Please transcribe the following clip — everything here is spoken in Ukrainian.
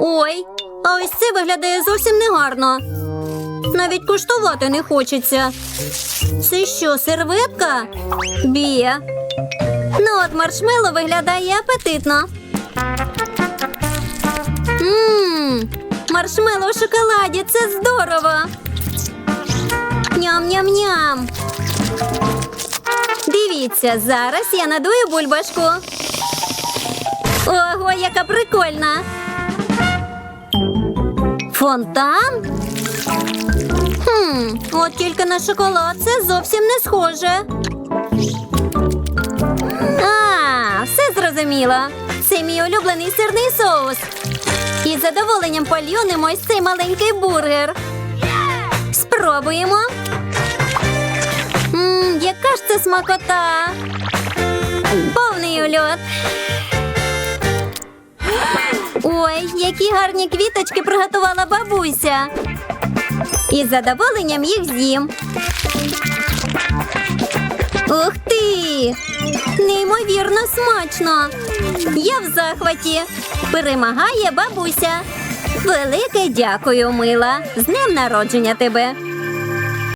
Ой, а ось це виглядає зовсім негарно. Навіть куштувати не хочеться. Це що, серветка? Бі. Ну, от маршмело виглядає апетитно. Ммм, маршмело в шоколаді це здорово. Ням-ням-ням. Дивіться, зараз я надую бульбашку. Ого, яка прикольна. Фонтан? Хм, от тільки на шоколад це зовсім не схоже. А, все зрозуміло. Це мій улюблений сирний соус. І з задоволенням полью ним ось цей маленький бургер. Спробуємо. Мм, яка ж це смакота. Повний ульот. Ой, які гарні квіточки приготувала бабуся. І задоволенням їх з'їм. Ух ти! Неймовірно смачно! Я в захваті. Перемагає бабуся. Велике дякую, мила. З днем народження тебе.